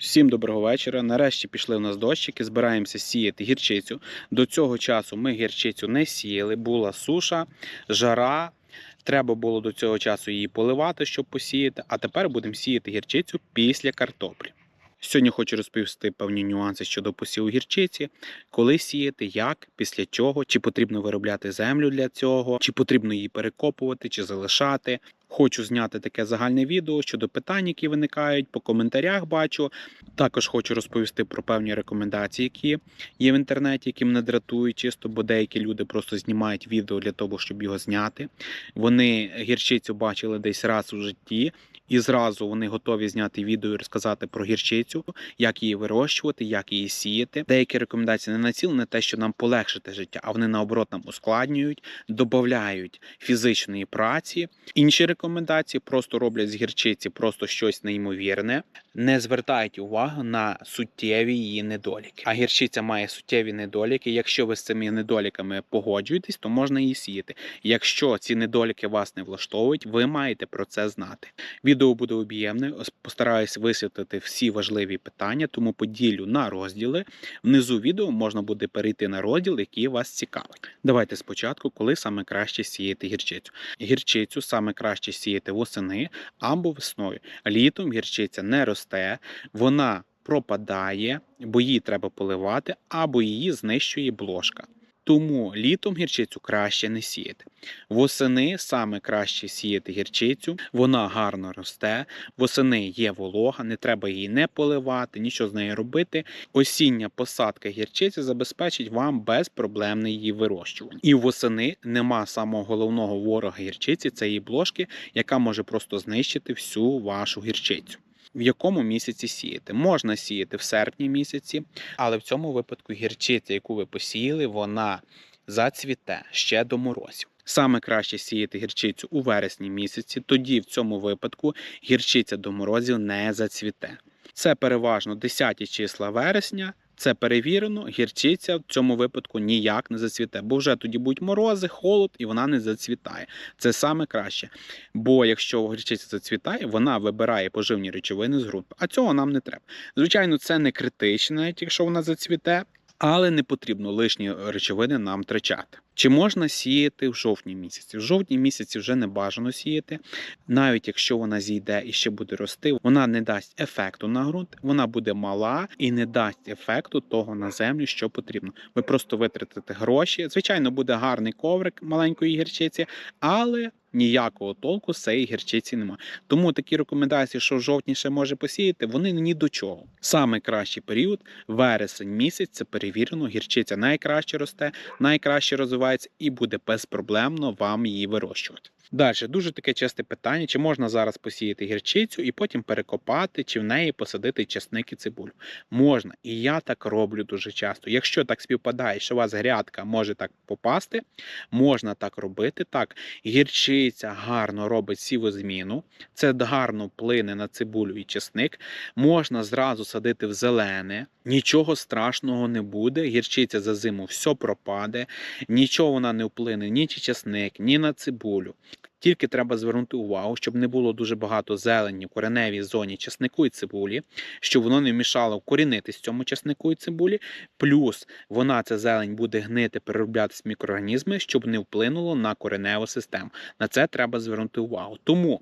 Всім доброго вечора. Нарешті пішли у нас дощики, збираємося сіяти гірчицю. До цього часу ми гірчицю не сіяли, була суша, жара. Треба було до цього часу її поливати, щоб посіяти. А тепер будемо сіяти гірчицю після картоплі. Сьогодні хочу розповісти певні нюанси щодо посіву гірчиці, коли сіяти, як, після чого, чи потрібно виробляти землю для цього, чи потрібно її перекопувати, чи залишати. Хочу зняти таке загальне відео щодо питань, які виникають по коментарях. Бачу. Також хочу розповісти про певні рекомендації, які є в інтернеті, які мене дратують чисто, бо деякі люди просто знімають відео для того, щоб його зняти. Вони гірчицю бачили десь раз у житті, і зразу вони готові зняти відео і розказати про гірчицю, як її вирощувати, як її сіяти. Деякі рекомендації не націлені на те, що нам полегшити життя, а вони наоборот нам ускладнюють, додають фізичної праці. Інші рекомендації просто роблять з гірчиці просто щось неймовірне, не звертають увагу на суттєві її недоліки. А гірчиця має суттєві недоліки. Якщо ви з цими недоліками погоджуєтесь, то можна її сіяти. Якщо ці недоліки вас не влаштовують, ви маєте про це знати. Відео буде об'ємне, ос- постараюсь висвітлити всі важливі питання, тому поділю на розділи. Внизу відео можна буде перейти на розділ, який вас цікавить. Давайте спочатку, коли саме краще сіяти гірчицю. Гірчицю саме краще сіяти восени або весною. Літом гірчиця не росте, вона пропадає, бо її треба поливати, або її знищує блошка. Тому літом гірчицю краще не сіяти. Восени саме краще сіяти гірчицю, вона гарно росте, восени є волога, не треба її не поливати, нічого з нею робити. Осіння посадка гірчиці забезпечить вам безпроблемне її вирощування. І восени нема самого головного ворога гірчиці, це її блошки, яка може просто знищити всю вашу гірчицю. В якому місяці сіяти? Можна сіяти в серпні місяці, але в цьому випадку гірчиця, яку ви посіяли, вона зацвіте ще до морозів. Саме краще сіяти гірчицю у вересні місяці, тоді в цьому випадку гірчиця до морозів не зацвіте. Це переважно 10 числа вересня. Це перевірено, гірчиця в цьому випадку ніяк не зацвіте, бо вже тоді будуть морози, холод, і вона не зацвітає. Це саме краще. Бо якщо гірчиця зацвітає, вона вибирає поживні речовини з ґрунту. А цього нам не треба. Звичайно, це не критично, навіть якщо вона зацвіте, але не потрібно лишні речовини нам втрачати. Чи можна сіяти в жовтні місяці? В жовтні місяці вже не бажано сіяти, навіть якщо вона зійде і ще буде рости, вона не дасть ефекту на ґрунт, вона буде мала і не дасть ефекту того на землю, що потрібно. Ви просто витратите гроші. Звичайно, буде гарний коврик маленької гірчиці, але ніякого толку з цієї гірчиці немає. Тому такі рекомендації, що в жовтні ще може посіяти, вони ні до чого. Саме кращий період вересень місяць. Це перевірено. Гірчиця найкраще росте, найкраще розвивається і буде безпроблемно вам її вирощувати. Далі дуже таке часте питання: чи можна зараз посіяти гірчицю і потім перекопати, чи в неї посадити часник і цибулю? Можна, і я так роблю дуже часто. Якщо так співпадає, що у вас грядка може так попасти, можна так робити. Так, гірчиця гарно робить сівозміну, це гарно вплине на цибулю і часник. Можна зразу садити в зелене, нічого страшного не буде. Гірчиця за зиму все пропаде, нічого вона не вплине ні чи часник, ні на цибулю. Тільки треба звернути увагу, щоб не було дуже багато зелені в кореневій зоні часнику і цибулі, щоб воно не мішало вкорінитись цьому часнику і цибулі. Плюс вона ця зелень буде гнити, перероблятись мікроорганізми, щоб не вплинуло на кореневу систему. На це треба звернути увагу. Тому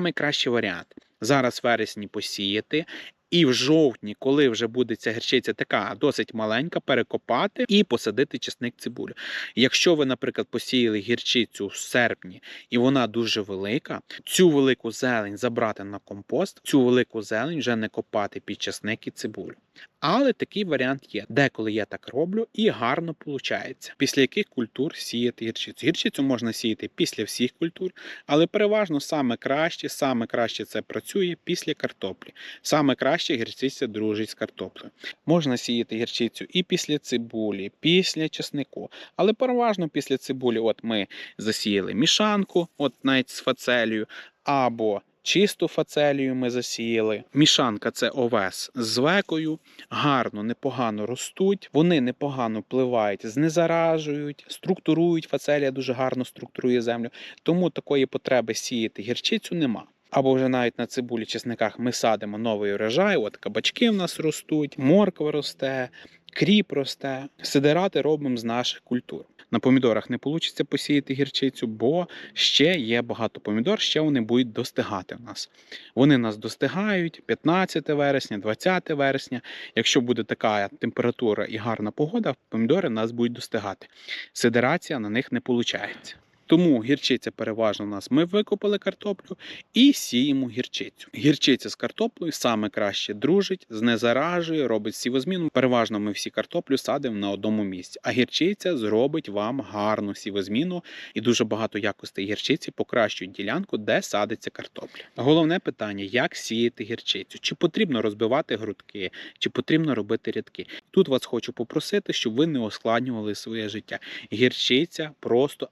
найкращий варіант зараз вересні посіяти. І в жовтні, коли вже буде ця гірчиця така досить маленька, перекопати і посадити чесник цибулю. Якщо ви, наприклад, посіяли гірчицю в серпні і вона дуже велика, цю велику зелень забрати на компост, цю велику зелень вже не копати під чесник і цибулю. Але такий варіант є. Деколи я так роблю і гарно виходить. Після яких культур сіяти гірчицю? Гірчицю можна сіяти після всіх культур, але переважно саме краще, саме краще це працює після картоплі. Саме краще гірчиця дружить з картоплею. Можна сіяти гірчицю і після цибулі, після чеснику. Але переважно після цибулі, от ми засіяли мішанку, от навіть з фацелію, або чисту фацелію ми засіяли. Мішанка це овес з векою, гарно, непогано ростуть, вони непогано впливають, знезаражують, структурують. Фацелія дуже гарно структурує землю. Тому такої потреби сіяти гірчицю нема. Або вже навіть на цибулі, чесниках ми садимо новий урожай. От кабачки в нас ростуть, морква росте, кріп росте. Сидирати робимо з наших культур. На помідорах не вийде посіяти гірчицю, бо ще є багато помідор, ще вони будуть достигати в нас. Вони нас достигають 15 вересня, 20 вересня. Якщо буде така температура і гарна погода, помідори нас будуть достигати. Сидерація на них не виходить. Тому гірчиця переважно у нас ми викопали картоплю і сіємо гірчицю. Гірчиця з картоплею саме краще дружить, знезаражує, робить сівозміну. Переважно ми всі картоплю садимо на одному місці. А гірчиця зробить вам гарну сівозміну і дуже багато якостей гірчиці покращують ділянку, де садиться картопля. Головне питання: як сіяти гірчицю? Чи потрібно розбивати грудки, чи потрібно робити рядки? Тут вас хочу попросити, щоб ви не ускладнювали своє життя. Гірчиця просто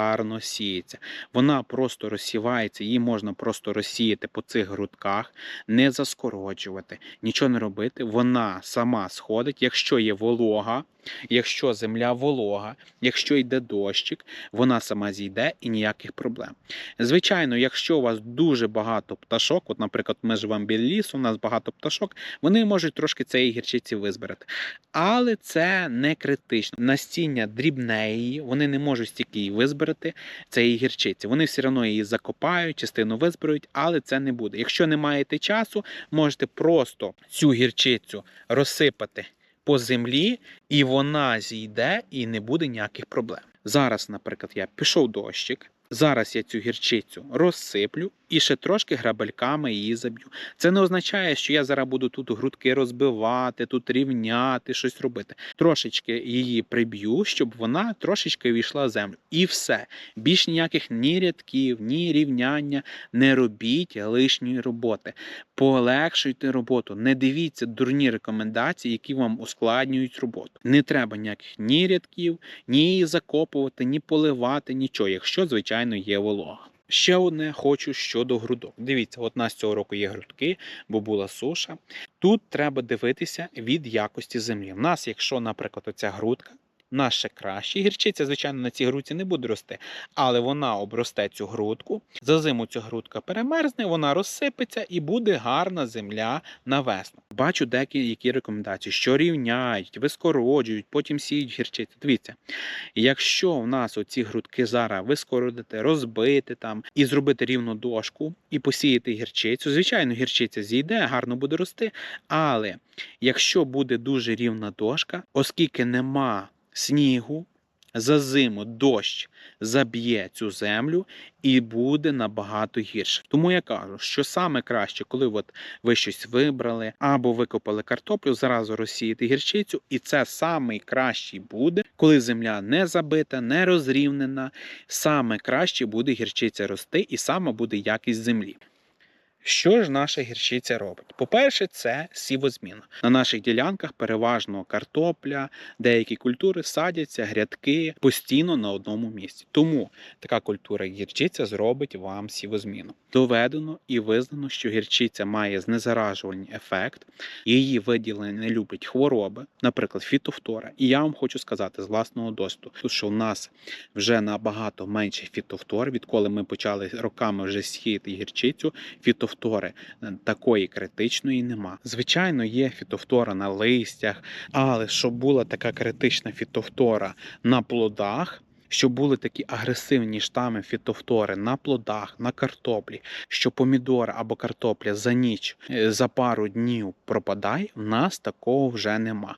елементарно сіється. Вона просто розсівається, її можна просто розсіяти по цих грудках, не заскороджувати, нічого не робити. Вона сама сходить, якщо є волога. Якщо земля волога, якщо йде дощик, вона сама зійде і ніяких проблем. Звичайно, якщо у вас дуже багато пташок, от, наприклад, ми живемо біля лісу, у нас багато пташок, вони можуть трошки цієї гірчиці визбирати. Але це не критично. Настіння дрібне її, вони не можуть стільки її визбирати, цієї гірчиці. Вони все одно її закопають, частину визберуть, але це не буде. Якщо не маєте часу, можете просто цю гірчицю розсипати по землі, і вона зійде, і не буде ніяких проблем. Зараз, наприклад, я пішов дощик. Зараз я цю гірчицю розсиплю і ще трошки грабельками її заб'ю. Це не означає, що я зараз буду тут грудки розбивати, тут рівняти, щось робити. Трошечки її приб'ю, щоб вона трошечки війшла в землю. І все. Більш ніяких ні рядків, ні рівняння. Не робіть лишньої роботи. Полегшуйте роботу. Не дивіться дурні рекомендації, які вам ускладнюють роботу. Не треба ніяких ні рядків, ні її закопувати, ні поливати, нічого, якщо, звичайно, є волога. Ще одне хочу щодо грудок. Дивіться, от нас цього року є грудки, бо була суша. Тут треба дивитися від якості землі. У нас, якщо, наприклад, оця грудка, нас ще краще. Гірчиця, звичайно, на цій грудці не буде рости, але вона обросте цю грудку. За зиму ця грудка перемерзне, вона розсипеться і буде гарна земля на весну. Бачу деякі які рекомендації, що рівняють, вискороджують, потім сіють гірчицю. Дивіться, якщо в нас оці грудки зараз вискородити, розбити там і зробити рівну дошку, і посіяти гірчицю, звичайно, гірчиця зійде, гарно буде рости. Але якщо буде дуже рівна дошка, оскільки нема снігу, за зиму дощ заб'є цю землю і буде набагато гірше. Тому я кажу, що саме краще, коли от ви щось вибрали або викопали картоплю, зразу розсіяти гірчицю, і це самий кращий буде, коли земля не забита, не розрівнена. Саме краще буде гірчиця рости, і саме буде якість землі. Що ж наша гірчиця робить? По-перше, це сівозміна. На наших ділянках переважно картопля, деякі культури садяться, грядки постійно на одному місці. Тому така культура гірчиця зробить вам сівозміну. Доведено і визнано, що гірчиця має знезаражувальний ефект, її виділення не люблять хвороби, наприклад, фітофтора. І я вам хочу сказати з власного досвіду, що в нас вже набагато менше фітофтор, відколи ми почали роками вже сіяти гірчицю. Фітофтори такої критичної нема. Звичайно, є фітофтора на листях, але щоб була така критична фітофтора на плодах. Щоб були такі агресивні штами фітофтори на плодах, на картоплі, що помідор або картопля за ніч, е, за пару днів пропадає, в нас такого вже нема.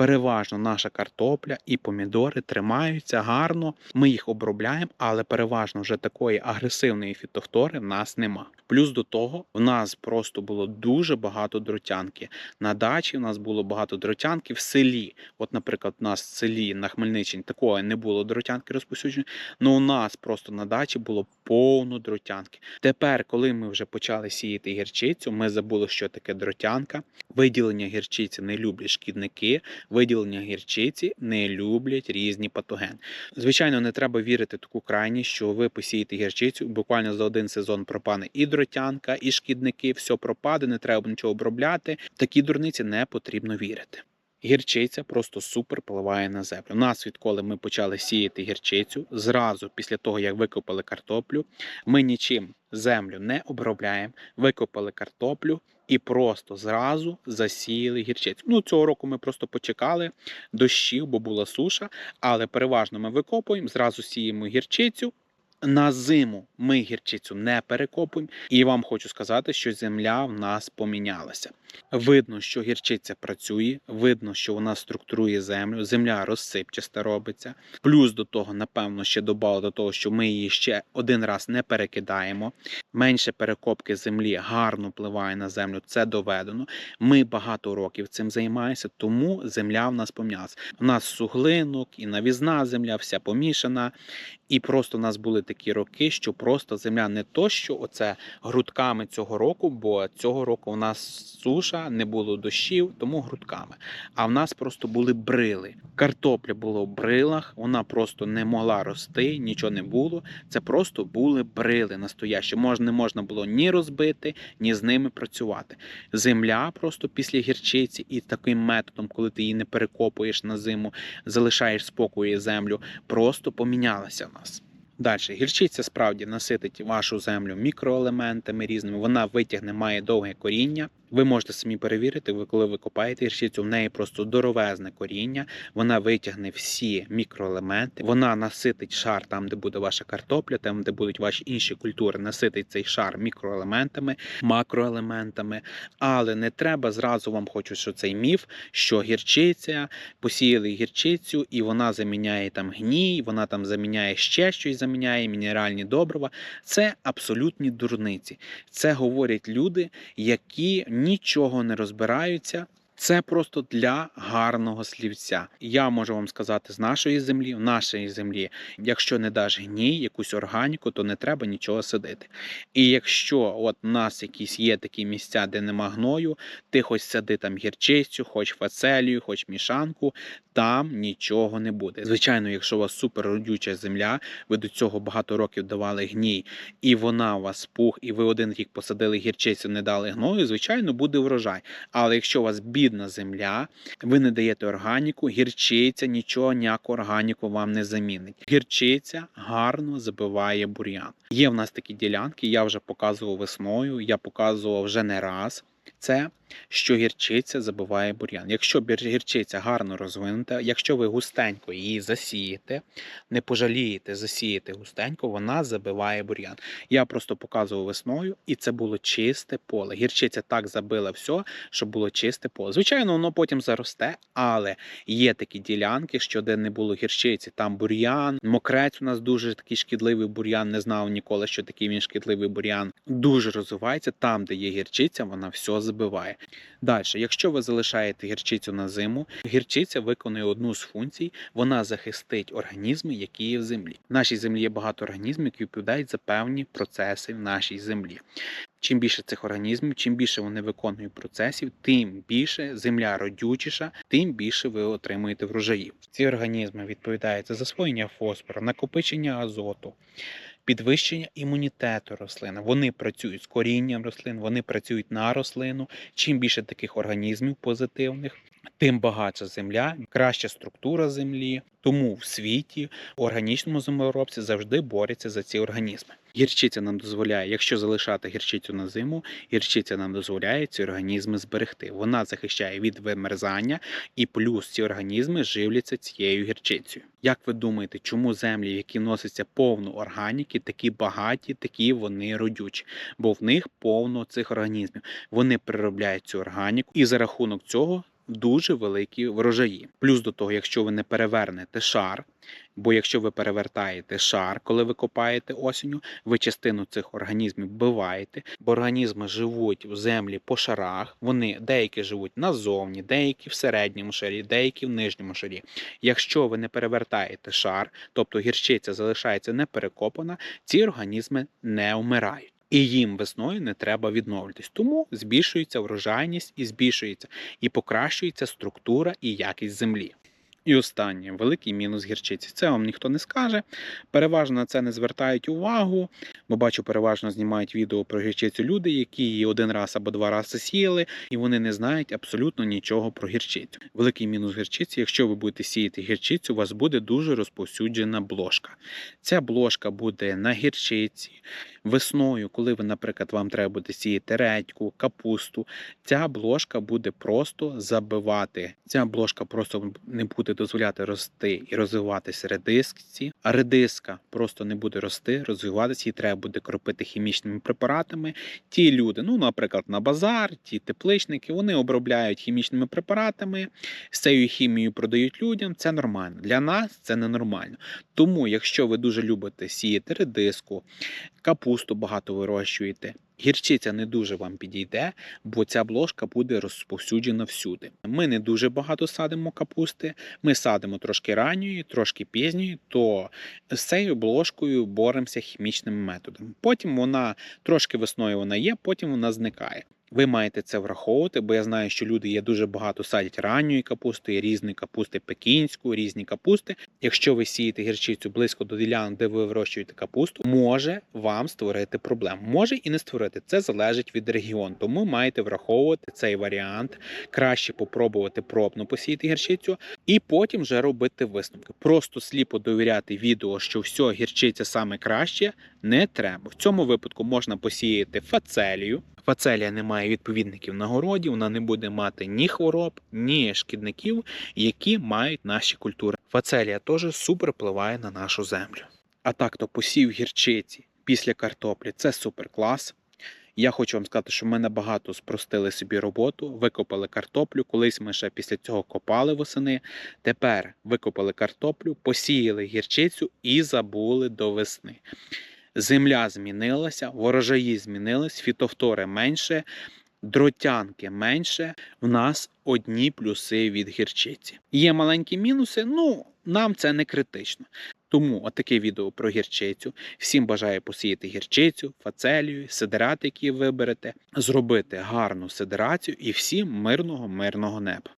Переважно наша картопля і помідори тримаються гарно, ми їх обробляємо, але переважно вже такої агресивної фітофтори в нас нема. Плюс до того, в нас просто було дуже багато дротянки. На дачі в нас було багато дротянки в селі. От, наприклад, у нас в селі на Хмельниччині такої не було дротянки розповсюдженої, але у нас просто на дачі було повно дротянки. Тепер, коли ми вже почали сіяти гірчицю, ми забули, що таке дротянка. Виділення гірчиці не люблять шкідники, виділення гірчиці не люблять різні патогени. Звичайно, не треба вірити таку крайність, що ви посієте гірчицю, буквально за один сезон пропане і дротянка, і шкідники, все пропаде, не треба нічого обробляти. Такі дурниці не потрібно вірити. Гірчиця просто супер впливає на землю. У нас, відколи ми почали сіяти гірчицю, зразу після того, як викопали картоплю, ми нічим землю не обробляємо, викопали картоплю і просто зразу засіяли гірчицю. Ну, цього року ми просто почекали дощів, бо була суша, але переважно ми викопуємо, зразу сіємо гірчицю. На зиму ми гірчицю не перекопуємо, і вам хочу сказати, що земля в нас помінялася. Видно, що гірчиця працює, видно, що вона структурує землю, земля розсипчаста робиться. Плюс до того, напевно, ще додали до того, що ми її ще один раз не перекидаємо. Менше перекопки землі гарно впливає на землю, це доведено. Ми багато років цим займаємося, тому земля в нас помінялася. У нас суглинок і навізна земля, вся помішана. І просто у нас були такі роки, що просто земля не то, що оце грудками цього року, бо цього року у нас суша, не було дощів, тому грудками. А в нас просто були брили. Картопля була в брилах, вона просто не могла рости, нічого не було. Це просто були брили настоящі. Можна не можна було ні розбити, ні з ними працювати. Земля просто після гірчиці і таким методом, коли ти її не перекопуєш на зиму, залишаєш спокою землю, просто помінялася в нас. Далі, гірчиця справді наситить вашу землю мікроелементами різними. Вона витягне, має довге коріння. Ви можете самі перевірити, ви коли ви копаєте гірчицю, в неї просто здоровезне коріння. Вона витягне всі мікроелементи. Вона наситить шар там, де буде ваша картопля, там де будуть ваші інші культури, наситить цей шар мікроелементами, макроелементами. Але не треба зразу вам хочу, що цей міф, що гірчиця посіяли гірчицю, і вона заміняє там гній, вона там заміняє ще щось, заміняє мінеральні добрива. Це абсолютні дурниці. Це говорять люди, які нічого не розбираються. Це просто для гарного слівця. Я можу вам сказати з нашої землі, в нашій землі, якщо не даш гній, якусь органіку, то не треба нічого садити. І якщо от у нас якісь є такі місця, де нема гною, ти хоч сади там гірчицю, хоч фацелію, хоч мішанку, там нічого не буде. Звичайно, якщо у вас суперродюча земля, ви до цього багато років давали гній, і вона у вас пух, і ви один рік посадили гірчицю, не дали гною, звичайно, буде врожай. Але якщо у вас бідна земля, ви не даєте органіку, гірчиця нічого, ніяку органіку вам не замінить. Гірчиця гарно забиває бур'ян. Є в нас такі ділянки, я вже показував весною, я показував вже не раз. Це що гірчиця забиває бур'ян. Якщо гірчиця гарно розвинута, якщо ви густенько її засієте, не пожалієте засіяти густенько, вона забиває бур'ян. Я просто показував весною, і це було чисте поле. Гірчиця так забила все, щоб було чисте поле. Звичайно, воно потім заросте, але є такі ділянки, що де не було гірчиці, там бур'ян, мокрець у нас дуже такий шкідливий бур'ян. Не знав ніколи, що такий він шкідливий бур'ян. Дуже розвивається. Там, де є гірчиця, вона все забиває. Далі, якщо ви залишаєте гірчицю на зиму, гірчиця виконує одну з функцій, вона захистить організми, які є в землі. В нашій землі є багато організмів, які відповідають за певні процеси в нашій землі. Чим більше цих організмів, чим більше вони виконують процесів, тим більше земля родючіша, тим більше ви отримуєте врожаїв. Ці організми відповідають за засвоєння фосфору, накопичення азоту, підвищення імунітету рослини. Вони працюють з корінням рослин, вони працюють на рослину. Чим більше таких організмів позитивних, тим багатша земля, краща структура землі. Тому в світі в органічному землеробці завжди борються за ці організми. Гірчиця нам дозволяє, якщо залишати гірчицю на зиму, гірчиця нам дозволяє ці організми зберегти. Вона захищає від вимерзання, і плюс ці організми живляться цією гірчицею. Як ви думаєте, чому землі, які носяться повно органіки, такі багаті, такі вони родючі? Бо в них повно цих організмів. Вони переробляють цю органіку, і за рахунок цього дуже великі врожаї. Плюс до того, якщо ви не перевернете шар, бо якщо ви перевертаєте шар, коли ви копаєте осінню, ви частину цих організмів вбиваєте, бо організми живуть в землі по шарах. Вони деякі живуть назовні, деякі в середньому шарі, деякі в нижньому шарі. Якщо ви не перевертаєте шар, тобто гірчиця залишається не перекопана, ці організми не вмирають. І їм весною не треба відновлюватись. Тому збільшується врожайність і збільшується і покращується структура і якість землі. І останнє великий мінус гірчиці. Це вам ніхто не скаже. Переважно на це не звертають увагу, бо бачу, переважно знімають відео про гірчицю люди, які її один раз або два рази сіяли, і вони не знають абсолютно нічого про гірчицю. Великий мінус гірчиці, якщо ви будете сіяти гірчицю, у вас буде дуже розповсюджена бложка. Ця бложка буде на гірчиці. Весною, коли ви, наприклад, вам треба буде сіяти редьку, капусту, ця бложка буде просто забивати. Ця бложка просто не буде дозволяти рости і розвиватися редисці, а редиска просто не буде рости, розвиватися, її треба буде кропити хімічними препаратами. Ті люди, ну, наприклад, на базар, ті тепличники, вони обробляють хімічними препаратами, з цією хімією продають людям. Це нормально. Для нас це ненормально. Тому, якщо ви дуже любите сіяти редиску, капусту багато вирощуєте. Гірчиця не дуже вам підійде, бо ця бложка буде розповсюджена всюди. Ми не дуже багато садимо капусти, ми садимо трошки ранньої, трошки пізньої, то з цією бложкою боремося хімічним методом. Потім вона трошки весною вона є, потім вона зникає. Ви маєте це враховувати, бо я знаю, що люди є дуже багато садять ранньої капусти, різні капусти пекінську, різні капусти. Якщо ви сієте гірчицю близько до ділянок, де ви вирощуєте капусту, може вам створити проблему. Може і не створити. Це залежить від регіону. Тому маєте враховувати цей варіант. Краще попробувати пробно посіяти гірчицю і потім вже робити висновки. Просто сліпо довіряти відео, що все гірчиця саме краще, не треба. В цьому випадку можна посіяти фацелію. Фацелія не має відповідників на городі, вона не буде мати ні хвороб, ні шкідників, які мають наші культури. Фацелія теж супер впливає на нашу землю. А так то посів гірчиці після картоплі це супер клас. Я хочу вам сказати, що ми набагато спростили собі роботу, викопали картоплю. Колись ми ще після цього копали восени. Тепер викопали картоплю, посіяли гірчицю і забули до весни. Земля змінилася, ворожаї змінились, фітофтори менше, дротянки менше. В нас одні плюси від гірчиці. Є маленькі мінуси, ну нам це не критично. Тому отаке відео про гірчицю. Всім бажаю посіяти гірчицю, фацелію, сидерати, які виберете, зробити гарну сидерацію і всім мирного, мирного неба.